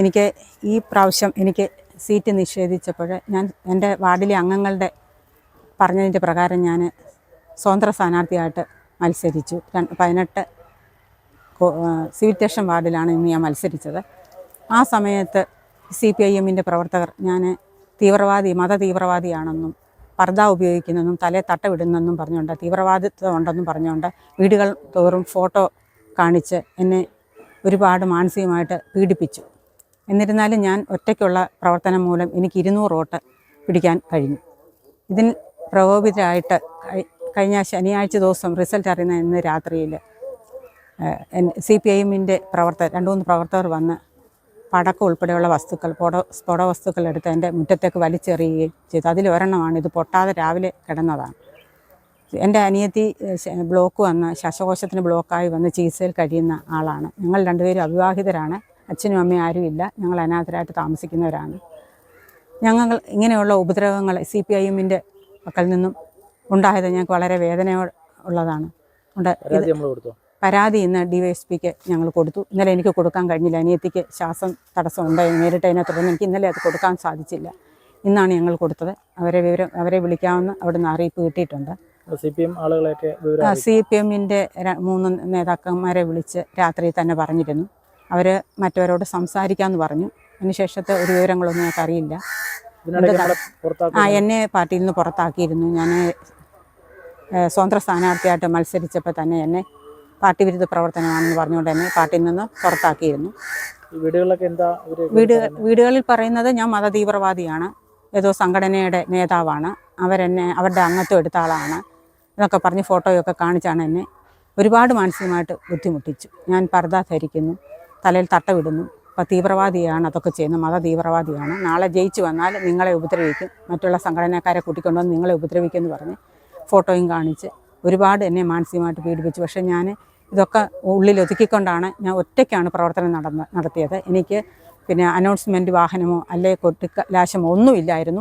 എനിക്ക് ഈ പ്രാവശ്യം എനിക്ക് സീറ്റ് നിഷേധിച്ചപ്പോൾ ഞാൻ എന്റെ വാർഡിലെ അംഗങ്ങളുടെ പറഞ്ഞതിന്റെ പ്രകാരം ഞാൻ സ്വതന്ത്ര സ്ഥാനാർത്ഥിയായിട്ട് മത്സരിച്ചു. പതിനെട്ട് സിവിൽ സ്റ്റേഷൻ വാർഡിലാണ് ഇന്ന് ഞാൻ മത്സരിച്ചത്. ആ സമയത്ത് സി പി ഐ എമ്മിന്റെ പ്രവർത്തകർ ഞാൻ തീവ്രവാദി മത തീവ്രവാദിയാണെന്നും പർദ്ദ ഉപയോഗിക്കുന്നെന്നും തലേ തട്ടവിടുന്നെന്നും പറഞ്ഞുകൊണ്ട് തീവ്രവാദിത്വം ഉണ്ടെന്നും പറഞ്ഞുകൊണ്ട് വീടുകൾ തോറും ഫോട്ടോ കാണിച്ച് എന്നെ ഒരുപാട് മാനസികമായിട്ട് പീഡിപ്പിച്ചു. എന്നിരുന്നാലും ഞാൻ ഒറ്റയ്ക്കുള്ള പ്രവർത്തനം മൂലം എനിക്ക് ഇരുന്നൂറ് ഓട്ട് പിടിക്കാൻ കഴിഞ്ഞു. ഇതിൽ പ്രകോപിതരായിട്ട് കഴിഞ്ഞ ശനിയാഴ്ച ദിവസം റിസൾട്ട് അറിയുന്ന ഇന്ന് രാത്രിയിൽ സി പി ഐ എമ്മിന്റെ പ്രവർത്തകർ രണ്ട് മൂന്ന് പ്രവർത്തകർ വന്ന് പടക്കം ഉൾപ്പെടെയുള്ള വസ്തുക്കൾ സ്ഫോട സ്ഫോട വസ്തുക്കൾ എടുത്ത് എന്റെ മുറ്റത്തേക്ക് വലിച്ചെറിയുകയും ചെയ്തു. അതിലൊരെണ്ണമാണ് ഇത് പൊട്ടാതെ രാവിലെ കിടന്നതാണ്. എന്റെ അനിയത്തി ബ്ലോക്ക് വന്ന് ശ്വാസകോശത്തിന് ബ്ലോക്കായി വന്ന് ചികിത്സയിൽ കഴിയുന്ന ആളാണ്. ഞങ്ങൾ രണ്ടുപേരും അവിവാഹിതരാണ്. അച്ഛനും അമ്മയും ആരുമില്ല. ഞങ്ങൾ അനാഥരായിട്ട് താമസിക്കുന്നവരാണ്. ഞങ്ങൾ ഇങ്ങനെയുള്ള ഉപദ്രവങ്ങൾ സി പി ഐ എമ്മിന്റെ പക്കൽ നിന്നും ഉണ്ടായത് ഞങ്ങൾക്ക് വളരെ വേദന ഉള്ളതാണ്. ഉണ്ട്. പരാതി ഇന്ന് ഡി വൈ എസ് പിക്ക് ഞങ്ങൾ കൊടുത്തു. ഇന്നലെ എനിക്ക് കൊടുക്കാൻ കഴിഞ്ഞില്ല. അനിയത്തിക്ക് ശ്വാസം തടസ്സമുണ്ട് നേരിട്ടതിനെ തുടർന്ന് എനിക്ക് ഇന്നലെ അത് കൊടുക്കാൻ സാധിച്ചില്ല. ഇന്നാണ് ഞങ്ങൾ കൊടുത്തത്. അവരെ വിവരം അവരെ വിളിക്കാമെന്ന് അവിടുന്ന് അറിയിപ്പ് കിട്ടിയിട്ടുണ്ട്. സി പി എം ആളുകളെയൊക്കെ വിവരം അറിയിച്ചു. സി പി എമ്മിന്റെ മൂന്ന് നേതാക്കന്മാരെ വിളിച്ച് രാത്രി തന്നെ പറഞ്ഞിരുന്നു. അവർ മറ്റവരോട് സംസാരിക്കാമെന്ന് പറഞ്ഞു. അതിനുശേഷത്തെ ഒരു വിവരങ്ങളൊന്നും ഞങ്ങൾക്ക് അറിയില്ല ആ എന്നെ പാർട്ടിയിൽ നിന്ന് പുറത്താക്കിയിരുന്നു. ഞാൻ സ്വതന്ത്ര സ്ഥാനാർത്ഥിയായിട്ട് മത്സരിച്ചപ്പോൾ തന്നെ എന്നെ പാർട്ടി വിരുദ്ധ പ്രവർത്തനമാണെന്ന് പറഞ്ഞുകൊണ്ട് എന്നെ പാർട്ടിയിൽ നിന്ന് പുറത്താക്കിയിരുന്നു. വീടുകളിലൊക്കെ എന്താ വീട് വീടുകളിൽ പറയുന്നത് ഞാൻ മതതീവ്രവാദിയാണ്. ഏതോ സംഘടനയുടെ നേതാവാണ്. അവരെന്നെ അവരുടെ അംഗത്വം എടുത്ത ആളാണ്. എന്നൊക്കെ പറഞ്ഞ് ഫോട്ടോയൊക്കെ കാണിച്ചാണ് എന്നെ ഒരുപാട് മാനസികമായിട്ട് ബുദ്ധിമുട്ടിച്ചു. ഞാൻ പർദ്ദ ധരിക്കുന്നു. തലയിൽ തട്ടവിടുന്നു. അപ്പോൾ തീവ്രവാദിയാണ് അതൊക്കെ ചെയ്യുന്നത്. മത തീവ്രവാദിയാണ്. നാളെ ജയിച്ചു വന്നാൽ നിങ്ങളെ ഉപദ്രവിക്കും. മറ്റുള്ള സംഘടനക്കാരെ കൂട്ടിക്കൊണ്ടുവന്ന് നിങ്ങളെ ഉപദ്രവിക്കുമെന്ന് പറഞ്ഞ് ഫോട്ടോയും കാണിച്ച് ഒരുപാട് എന്നെ മാനസികമായിട്ട് പീഡിപ്പിച്ചു. പക്ഷേ ഞാൻ ഇതൊക്കെ ഉള്ളിൽ ഒതുക്കിക്കൊണ്ടാണ് ഞാൻ ഒറ്റയ്ക്കാണ് പ്രവർത്തനം നടന്ന നടത്തിയത്. എനിക്ക് പിന്നെ അനൗൺസ്മെന്റ് വാഹനമോ അല്ലെ കൊട്ടിക്കലാശമോ ഒന്നുമില്ലായിരുന്നു.